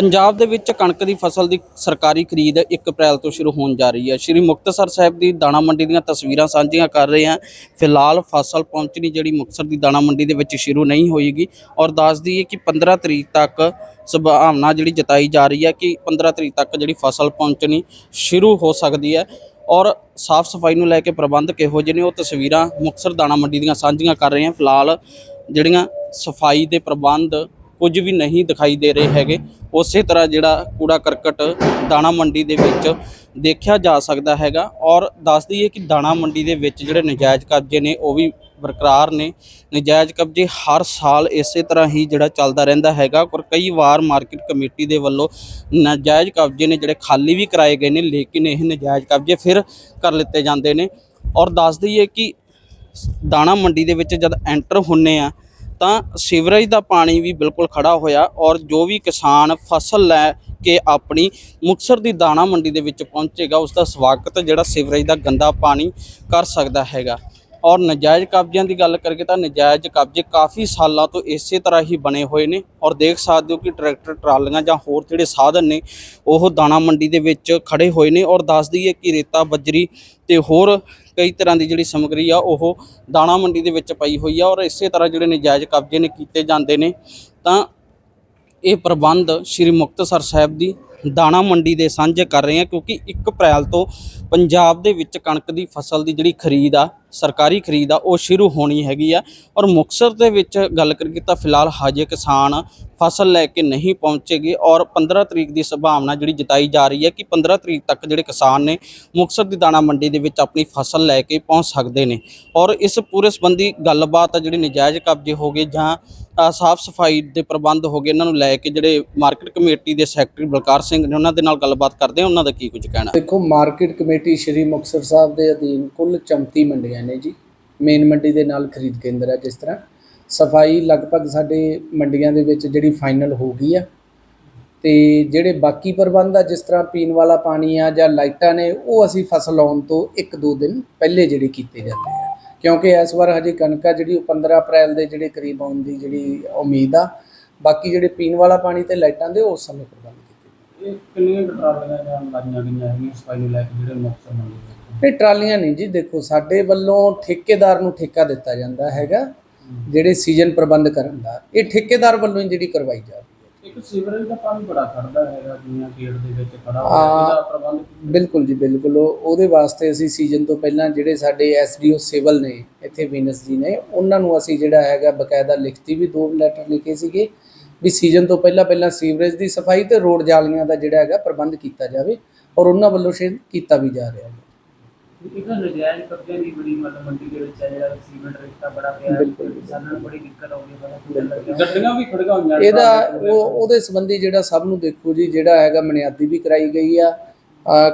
ਪੰਜਾਬ ਦੇ ਵਿੱਚ ਕਣਕ ਦੀ ਫਸਲ ਦੀ ਸਰਕਾਰੀ ਖਰੀਦ 1 ਅਪ੍ਰੈਲ ਤੋਂ ਸ਼ੁਰੂ ਹੋਣ ਜਾ ਰਹੀ ਹੈ। ਸ਼੍ਰੀ ਮੁਕਤਸਰ ਸਾਹਿਬ ਦੀ ਦਾਣਾ ਮੰਡੀ ਦੀਆਂ ਤਸਵੀਰਾਂ ਸਾਂਝੀਆਂ ਕਰ ਰਹੇ ਹਾਂ। ਫਿਲਹਾਲ ਫਸਲ ਪਹੁੰਚਣੀ ਜਿਹੜੀ ਮੁਕਤਸਰ ਦੀ ਦਾਣਾ ਮੰਡੀ ਦੇ ਵਿੱਚ ਸ਼ੁਰੂ ਨਹੀਂ ਹੋਏਗੀ ਔਰ ਦੱਸ ਦਈਏ ਕਿ 15 ਤਰੀਕ ਤੱਕ ਸੰਭਾਵਨਾ ਜਿਹੜੀ ਜਤਾਈ ਜਾ ਰਹੀ ਹੈ ਕਿ 15 ਤਰੀਕ ਤੱਕ ਜਿਹੜੀ ਫਸਲ ਪਹੁੰਚਣੀ ਸ਼ੁਰੂ ਹੋ ਸਕਦੀ ਹੈ ਔਰ ਸਾਫ਼ ਸਫ਼ਾਈ ਨੂੰ ਲੈ ਕੇ ਪ੍ਰਬੰਧ ਕਿਹੋ ਜਿਹੇ ਨੇ ਉਹ ਤਸਵੀਰਾਂ ਮੁਕਤਸਰ ਦਾਣਾ ਮੰਡੀ ਦੀਆਂ ਸਾਂਝੀਆਂ ਕਰ ਰਹੇ ਹਾਂ। ਫਿਲਹਾਲ ਜਿਹੜੀਆਂ ਸਫ਼ਾਈ ਦੇ ਪ੍ਰਬੰਧ ਕੁਝ ਵੀ ਨਹੀਂ ਦਿਖਾਈ ਦੇ ਰਹੇ ਹੈਗੇ। ਉਸੇ ਤਰ੍ਹਾਂ ਜਿਹੜਾ ਕੂੜਾ ਕਰਕਟ ਦਾਣਾ ਮੰਡੀ ਦੇ ਵਿੱਚ ਦੇਖਿਆ ਜਾ ਸਕਦਾ ਹੈਗਾ ਔਰ ਦੱਸ ਦਈਏ ਕਿ ਦਾਣਾ ਮੰਡੀ ਦੇ ਵਿੱਚ ਜਿਹੜੇ ਨਜਾਇਜ਼ ਕਬਜ਼ੇ ਨੇ ਉਹ ਵੀ ਬਰਕਰਾਰ ਨੇ। ਨਜਾਇਜ਼ ਕਬਜ਼ੇ ਹਰ ਸਾਲ ਇਸੇ ਤਰ੍ਹਾਂ ਹੀ ਜਿਹੜਾ ਚੱਲਦਾ ਰਹਿੰਦਾ ਹੈਗਾ ਔਰ ਕਈ ਵਾਰ ਮਾਰਕੀਟ ਕਮੇਟੀ ਦੇ ਵੱਲੋਂ ਨਜਾਇਜ਼ ਕਬਜ਼ੇ ਨੇ ਜਿਹੜੇ ਖਾਲੀ ਵੀ ਕਰਾਏ ਗਏ ਨੇ ਲੇਕਿਨ ਇਹ ਨਜਾਇਜ਼ ਕਬਜ਼ੇ ਫਿਰ ਕਰ ਲਿੱਤੇ ਜਾਂਦੇ ਨੇ। ਔਰ ਦੱਸ ਦਈਏ ਕਿ ਦਾਣਾ ਮੰਡੀ ਦੇ ਵਿੱਚ ਜਦ ਐਂਟਰ ਹੁੰਨੇ ਆ ਤਾਂ ਸੀਵਰੇਜ ਦਾ ਪਾਣੀ ਵੀ ਬਿਲਕੁਲ ਖੜਾ ਹੋਇਆ ਔਰ ਜੋ ਵੀ ਕਿਸਾਨ ਫਸਲ ਲੈ ਕੇ ਆਪਣੀ ਮੁਕਤਸਰ ਦੀ ਦਾਣਾ ਮੰਡੀ ਦੇ ਵਿੱਚ ਪਹੁੰਚੇਗਾ ਉਸ ਦਾ ਸਵਾਗਤ ਜਿਹੜਾ ਸੀਵਰੇਜ ਦਾ ਗੰਦਾ ਪਾਣੀ ਕਰ ਸਕਦਾ ਹੈਗਾ। ਔਰ ਨਜਾਇਜ਼ ਕਬਜ਼ਿਆਂ ਦੀ ਗੱਲ ਕਰੀਏ ਤਾਂ ਨਜਾਇਜ਼ ਕਬਜ਼ੇ ਕਾਫੀ ਸਾਲਾਂ ਤੋਂ ਇਸੇ ਤਰ੍ਹਾਂ ਹੀ ਬਣੇ ਹੋਏ ਨੇ ਔਰ ਦੇਖ ਸਕਦੇ ਹੋ ਕਿ ਟਰੈਕਟਰ, ਟਰਾਲੀਆਂ ਜਾਂ ਹੋਰ ਜਿਹੜੇ ਸਾਧਨ ਨੇ, ਉਹ ਦਾਣਾ ਮੰਡੀ ਦੇ ਵਿੱਚ ਖੜੇ ਹੋਏ ਨੇ ਔਰ ਦੱਸ ਦਈਏ ਕਿ ਰੇਤਾ, ਬਜਰੀ ਤੇ ਹੋਰ ਕਈ ਤਰ੍ਹਾਂ ਦੀ ਜਿਹੜੀ ਸਮਗਰੀ ਆ, ਉਹ ਦਾਣਾ ਮੰਡੀ ਦੇ ਵਿੱਚ ਪਈ ਹੋਈ ਆ ਔਰ ਇਸੇ ਤਰ੍ਹਾਂ ਜਿਹੜੇ ਨਜਾਇਜ਼ ਕਬਜ਼ੇ ਨੇ ਕੀਤੇ ਜਾਂਦੇ ਨੇ, ਤਾਂ ਇਹ ਪ੍ਰਬੰਧ ਸ਼੍ਰੀ ਮੁਕਤਸਰ ਸਾਹਿਬ ਦੀ ਦਾਣਾ ਮੰਡੀ ਦੇ ਸਾਂਝੇ ਕਰ ਰਹੇ ਹਾਂ ਕਿਉਂਕਿ 1 ਅਪ੍ਰੈਲ ਤੋਂ ਪੰਜਾਬ ਦੇ ਵਿੱਚ ਕਣਕ ਦੀ ਫਸਲ ਦੀ ਜਿਹੜੀ ਖਰੀਦ ਆ, ਸਰਕਾਰੀ ਖਰੀਦ ਆ, ਉਹ ਸ਼ੁਰੂ ਹੋਣੀ ਹੈਗੀ ਆ। ਔਰ ਮੁਕਤਸਰ ਦੇ ਵਿੱਚ ਗੱਲ ਕਰੀਏ ਤਾਂ ਫਿਲਹਾਲ ਹਜੇ ਕਿਸਾਨ ਫਸਲ ਲੈ ਕੇ ਨਹੀਂ ਪਹੁੰਚੇਗੇ ਔਰ 15 ਤਰੀਕ ਦੀ ਸੰਭਾਵਨਾ ਜਿਹੜੀ ਜਤਾਈ ਜਾ ਰਹੀ ਹੈ ਕਿ 15 ਤਰੀਕ ਤੱਕ ਜਿਹੜੇ ਕਿਸਾਨ ਨੇ ਮੁਕਤਸਰ ਦੀ ਦਾਣਾ ਮੰਡੀ ਦੇ ਵਿੱਚ ਆਪਣੀ ਫਸਲ ਲੈ ਕੇ ਪਹੁੰਚ ਸਕਦੇ ਨੇ। ਔਰ ਇਸ ਪੂਰੇ ਸੰਬੰਧੀ ਗੱਲਬਾਤ ਆ ਜਿਹੜੀ ਨਜਾਇਜ਼ ਕਬਜ਼ੇ ਹੋ ਗਏ ਜਾਂ ਸਾਫ਼ ਸਫ਼ਾਈ ਦੇ ਪ੍ਰਬੰਧ ਹੋ ਗਏ, ਇਹਨਾਂ ਨੂੰ ਲੈ ਕੇ ਜਿਹੜੇ ਮਾਰਕੀਟ ਕਮੇਟੀ ਦੇ ਸੈਕਟਰੀ ਬਲਕਾਰ ਸਿੰਘ ਨੇ ਉਹਨਾਂ ਦੇ ਨਾਲ ਗੱਲਬਾਤ ਕਰਦੇ ਆ ਉਹਨਾਂ ਦਾ ਕੀ ਕੁਝ ਕਹਿਣਾ? ਦੇਖੋ, ਮਾਰਕੀਟ ਕਮੇਟੀ ਸ਼੍ਰੀ ਮੁਕਤਸਰ ਸਾਹਿਬ ਦੇ ਅਧੀਨ ਕੁੱਲ 34 ਮੰਡੀਆਂ ਨੇ ਜੀ। ਮੇਨ ਮੰਡੀ ਦੇ ਨਾਲ ਖਰੀਦ ਕੇਂਦਰ ਹੈ ਜਿਸ ਤਰ੍ਹਾਂ। ਸਫ਼ਾਈ ਲਗਭਗ ਸਾਡੇ ਮੰਡੀਆਂ ਦੇ ਵਿੱਚ ਜਿਹੜੀ ਫਾਈਨਲ ਹੋ ਗਈ ਆ। ਤੇ ਜਿਹੜੇ ਬਾਕੀ ਪ੍ਰਬੰਧ ਆ, ਜਿਸ ਤਰ੍ਹਾਂ ਪੀਣ ਵਾਲਾ ਪਾਣੀ ਆ ਜਾਂ ਲਾਈਟਾਂ ਨੇ, ਉਹ ਅਸੀਂ ਫਸਲ ਆਉਣ ਤੋਂ 1-2 ਦਿਨ ਪਹਿਲੇ ਜਿਹੜੇ ਕੀਤੇ ਜਾਂਦੇ ਆ। ਕਿਉਂਕਿ ਇਸ ਵਾਰ ਹਜੇ ਕਣਕ ਆ ਜਿਹੜੀ, ਉਹ 15 ਅਪ੍ਰੈਲ ਦੇ ਜਿਹੜੇ ਕਰੀਬ ਆਉਣ ਦੀ ਜਿਹੜੀ ਉਮੀਦ ਆ। ਬਾਕੀ ਜਿਹੜੇ ਪੀਣ ਵਾਲਾ ਪਾਣੀ ਤੇ ਲਾਈਟਾਂ ਦੇ ਉਸ ਸਮੇਂ ਪ੍ਰਬੰਧ ਇਹ ਕਿੰਨੀਆਂ ਟਰਾਲੀਆਂ ਜਾਂ ਲਾਈਆਂ ਗਈਆਂ ਹੈਗੀਆਂ ਸਫ਼ਾਈ ਨੂੰ ਲੈ ਕੇ ਜਿਹੜੇ ਮੁਕਤਸਰ ਮੰਡੀ ਦੇ ਨਹੀਂ ਟਰਾਲੀਆਂ ਨਹੀਂ ਜੀ ਦੇਖੋ ਸਾਡੇ ਵੱਲੋਂ ਠੇਕੇਦਾਰ ਨੂੰ ਠੇਕਾ ਦਿੱਤਾ ਜਾਂਦਾ ਹੈਗਾ ਜਿਹੜੇ ਸੀਜ਼ਨ ਪ੍ਰਬੰਧ ਕਰਨ ਦਾ। ਇਹ ਠੇਕੇਦਾਰ ਵੱਲੋਂ ਹੀ ਜਿਹੜੀ ਕਰਵਾਈ ਜਾ ਰਹੀ ਹੈ। ਇੱਕ ਸੀਵਰੇਜ ਦਾ ਪਾਣੀ ਬੜਾ ਖੜਦਾ ਹੈਗਾ ਦੁਨੀਆ ਗੇਟ ਦੇ ਵਿੱਚ ਖੜਾ ਹੋਇਆ। ਇਹਦਾ ਪ੍ਰਬੰਧ ਬਿਲਕੁਲ ਜੀ ਬਿਲਕੁਲ। ਉਹ- ਉਹਦੇ ਵਾਸਤੇ ਅਸੀਂ ਸੀਜ਼ਨ ਤੋਂ ਪਹਿਲਾਂ ਜਿਹੜੇ ਸਾਡੇ ਐਸਡੀਓ ਸਿਵਲ ਨੇ ਇੱਥੇ ਵੀਨਸ ਜੀ ਨੇ ਉਹਨਾਂ ਨੂੰ ਅਸੀਂ ਜਿਹੜਾ ਹੈਗਾ ਬਕਾਇਦਾ ਲਿਖਤੀ ਵੀ ਦੋ ਲੈਟਰ ਲਿਖੇ ਸੀਗੇ। ਵੀ ਸੀਜ਼ਨ ਤੋਂ ਪਹਿਲਾਂ ਪਹਿਲਾਂ ਸੀਵਰੇਜ ਦੀ ਸਫ਼ਾਈ ਤੇ ਰੋਡ ਜਾਲੀਆਂ ਦਾ ਜਿਹੜਾ ਹੈਗਾ ਪ੍ਰਬੰਧ ਕੀਤਾ ਜਾਵੇ ਔਰ ਉਹਨਾਂ ਵੱਲੋਂ ਸ਼ਾਇਦ ਕੀਤਾ ਵੀ ਜਾ ਰਿਹਾ ਹੈ। ਇੱਕ ਨਜਾਇਜ਼ ਕਬਜ਼ੇ ਦੀ ਬੜੀ ਮਤਲਬ ਮੰਡੀ ਦੇ ਵਿੱਚ ਹੈ ਜਿਹੜਾ ਸੀਮੈਂਟ ਰੇਤਾ ਬੜਾ ਪਿਆ ਬਿਲਕੁਲ। ਕਿਸਾਨਾਂ ਨੂੰ ਬੜੀ ਦਿੱਕਤ ਆਉਂਦੀ ਹੈ ਗੱਡੀਆਂ ਵੀ ਖੜੀਆਂ ਹੋਈਆਂ ਨੇ। ਇਹਦਾ ਉਹ ਉਹਦੇ ਸੰਬੰਧੀ ਜਿਹੜਾ ਸਭ ਨੂੰ ਦੇਖੋ ਜੀ ਜਿਹੜਾ ਹੈਗਾ ਮਨਿਆਦੀ ਵੀ ਕਰਾਈ ਗਈ ਆ।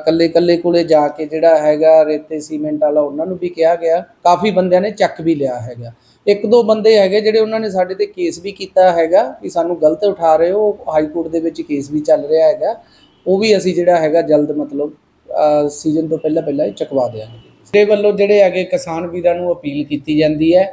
ਕੱਲੇ ਕੱਲੇ ਕੋਲੇ ਜਾ ਕੇ ਜਿਹੜਾ ਹੈਗਾ ਰੇਤੇ, ਸੀਮੈਂਟ ਵਾਲਾ, ਉਹਨਾਂ ਨੂੰ ਵੀ ਕਿਹਾ ਗਿਆ। ਕਾਫੀ ਬੰਦਿਆਂ ਨੇ ਚੱਕ ਵੀ ਲਿਆ ਹੈਗਾ। ਇੱਕ ਦੋ ਬੰਦੇ ਹੈਗੇ ਜਿਹੜੇ ਉਹਨਾਂ ਨੇ ਸਾਡੇ ਤੇ ਕੇਸ ਵੀ ਕੀਤਾ ਹੈਗਾ ਕਿ ਸਾਨੂੰ ਗਲਤ ਉਠਾ ਰਹੇ ਹੋ, ਹਾਈ ਕੋਰਟ ਦੇ ਵਿੱਚ ਕੇਸ ਵੀ ਚੱਲ ਰਿਹਾ ਹੈਗਾ। ਉਹ ਵੀ ਅਸੀਂ ਜਿਹੜਾ ਹੈਗਾ ਜਲਦ ਮਤਲਬ ਸੀਜ਼ਨ ਤੋਂ ਪਹਿਲਾਂ ਪਹਿਲਾਂ ਹੀ ਚੁਕਵਾ ਦੇਵਾਂਗੇ ਦੇ ਵੱਲੋਂ ਜਿਹੜੇ ਹੈਗੇ ਕਿਸਾਨ ਵੀਰਾਂ ਨੂੰ ਅਪੀਲ ਕੀਤੀ ਜਾਂਦੀ ਹੈ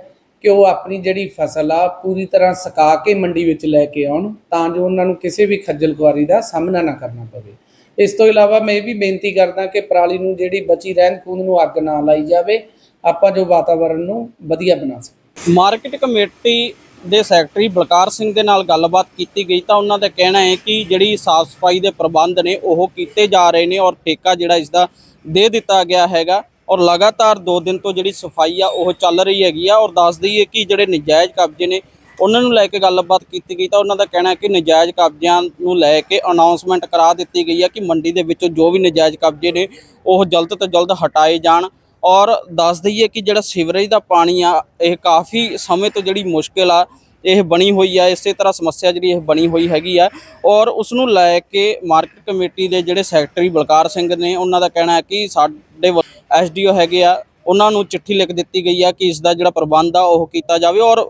ਕਿ ਉਹ ਆਪਣੀ ਜਿਹੜੀ ਫਸਲ ਆ ਪੂਰੀ ਤਰ੍ਹਾਂ ਸੁਕਾ ਕੇ ਮੰਡੀ ਵਿੱਚ ਲੈ ਕੇ ਆਉਣ, ਤਾਂ ਜੋ ਉਹਨਾਂ ਨੂੰ ਕਿਸੇ ਵੀ ਖੱਜਲ ਖੁਆਰੀ ਦਾ ਸਾਹਮਣਾ ਨਾ ਕਰਨਾ ਪਵੇ। ਇਸ ਤੋਂ ਇਲਾਵਾ ਮੈਂ ਇਹ ਵੀ ਬੇਨਤੀ ਕਰਦਾ ਕਿ ਪਰਾਲੀ ਨੂੰ ਜਿਹੜੀ ਬਚੀ ਰਹਿੰਦ ਖੂੰਦ ਨੂੰ ਅੱਗ ਨਾ ਲਾਈ ਜਾਵੇ, ਆਪਾਂ ਜੋ ਵਾਤਾਵਰਣ ਨੂੰ ਵਧੀਆ ਬਣਾ ਸਕੀਏ। ਮਾਰਕੀਟ ਕਮੇਟੀ ਦੇ ਸੈਕਟਰੀ ਬਲਕਾਰ ਸਿੰਘ ਦੇ ਨਾਲ ਗੱਲਬਾਤ ਕੀਤੀ ਗਈ ਤਾਂ ਉਹਨਾਂ ਦਾ ਕਹਿਣਾ ਹੈ ਕਿ ਜਿਹੜੀ ਸਾਫ਼ ਸਫ਼ਾਈ ਦੇ ਪ੍ਰਬੰਧ ਨੇ ਉਹ ਕੀਤੇ ਜਾ ਰਹੇ ਨੇ ਔਰ ਠੇਕਾ ਜਿਹੜਾ ਇਸ ਦਾ ਦੇ ਦਿੱਤਾ ਗਿਆ ਹੈਗਾ ਔਰ ਲਗਾਤਾਰ 2 ਦਿਨ ਤੋਂ ਜਿਹੜੀ ਸਫ਼ਾਈ ਆ ਉਹ ਚੱਲ ਰਹੀ ਹੈਗੀ ਆ ਔਰ ਦੱਸ ਦਈਏ ਕਿ ਜਿਹੜੇ ਨਜਾਇਜ਼ ਕਬਜ਼ੇ ਨੇ ਉਹਨਾਂ ਨੂੰ ਲੈ ਕੇ ਗੱਲਬਾਤ ਕੀਤੀ ਗਈ ਤਾਂ ਉਹਨਾਂ ਦਾ ਕਹਿਣਾ ਹੈ ਕਿ ਨਜਾਇਜ਼ ਕਬਜ਼ਿਆਂ ਨੂੰ ਲੈ ਕੇ ਅਨਾਉਂਸਮੈਂਟ ਕਰਾ ਦਿੱਤੀ ਗਈ ਹੈ ਕਿ ਮੰਡੀ ਦੇ ਵਿੱਚੋਂ ਜੋ ਵੀ ਨਜਾਇਜ਼ ਕਬਜ਼ੇ ਨੇ, ਉਹ ਜਲਦ ਤੋਂ ਜਲਦ ਹਟਾਏ ਜਾਣ ਔਰ ਦੱਸ ਦਈਏ ਕਿ ਜਿਹੜਾ ਸੀਵਰੇਜ ਦਾ ਪਾਣੀ ਆ, ਇਹ ਕਾਫੀ ਸਮੇਂ ਤੋਂ ਜਿਹੜੀ ਮੁਸ਼ਕਿਲ ਆ, ਇਹ ਬਣੀ ਹੋਈ ਆ, ਇਸੇ ਤਰ੍ਹਾਂ ਸਮੱਸਿਆ ਜਿਹੜੀ ਇਹ ਬਣੀ ਹੋਈ ਹੈਗੀ ਆ ਔਰ ਉਸ ਨੂੰ ਲੈ ਕੇ ਮਾਰਕੀਟ ਕਮੇਟੀ ਦੇ ਜਿਹੜੇ ਸੈਕਟਰੀ ਬਲਕਾਰ ਸਿੰਘ ਨੇ ਉਹਨਾਂ ਦਾ ਕਹਿਣਾ ਹੈ ਕਿ ਸਾਡੇ ਐਸਡੀਓ ਹੈਗੇ ਆ, ਉਹਨਾਂ ਨੂੰ ਚਿੱਠੀ ਲਿਖ ਦਿੱਤੀ ਗਈ ਆ ਕਿ ਇਸ ਦਾ ਜਿਹੜਾ ਪ੍ਰਬੰਧ ਆ, ਉਹ ਕੀਤਾ ਜਾਵੇ ਔਰ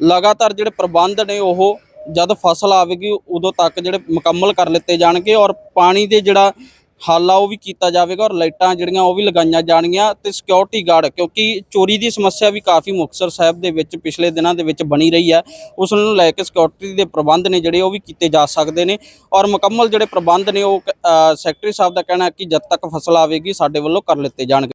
ਲਗਾਤਾਰ ਜਿਹੜੇ ਪ੍ਰਬੰਧ ਨੇ ਉਹ ਜਦ ਫਸਲ ਆਵੇਗੀ ਉਦੋਂ ਤੱਕ ਜਿਹੜੇ ਮੁਕੰਮਲ ਕਰ ਲਿੱਤੇ ਜਾਣਗੇ ਔਰ ਪਾਣੀ ਦੇ ਜਿਹੜਾ ਹੱਲ ਆ ਉਹ ਵੀ ਕੀਤਾ ਜਾਵੇਗਾ ਔਰ ਲਾਈਟਾਂ ਜਿਹੜੀਆਂ ਉਹ ਵੀ ਲਗਾਈਆਂ ਜਾਣਗੀਆਂ ਤੇ ਸਿਕਿਉਰਿਟੀ ਗਾਰਡ ਕਿਉਂਕਿ ਚੋਰੀ ਦੀ ਸਮੱਸਿਆ ਵੀ ਕਾਫੀ ਮੁਕਤਸਰ ਸਾਹਿਬ ਦੇ ਵਿੱਚ ਪਿਛਲੇ ਦਿਨਾਂ ਦੇ ਵਿੱਚ ਬਣੀ ਰਹੀ ਹੈ। ਉਸ ਨੂੰ ਲੈ ਕੇ ਸਿਕਿਉਰਿਟੀ ਦੇ ਪ੍ਰਬੰਧ ਨੇ ਜਿਹੜੇ ਉਹ ਵੀ ਕੀਤੇ ਜਾ ਸਕਦੇ ਨੇ ਔਰ ਮੁਕੰਮਲ ਜਿਹੜੇ ਪ੍ਰਬੰਧ ਨੇ ਉਹ ਕ- ਸੈਕਟਰੀ ਸਾਹਿਬ ਦਾ ਕਹਿਣਾ ਕਿ ਜਦ ਤੱਕ ਫਸਲ ਆਵੇਗੀ ਸਾਡੇ ਵੱਲੋਂ ਕਰ ਲਿੱਤੇ ਜਾਣਗੇ।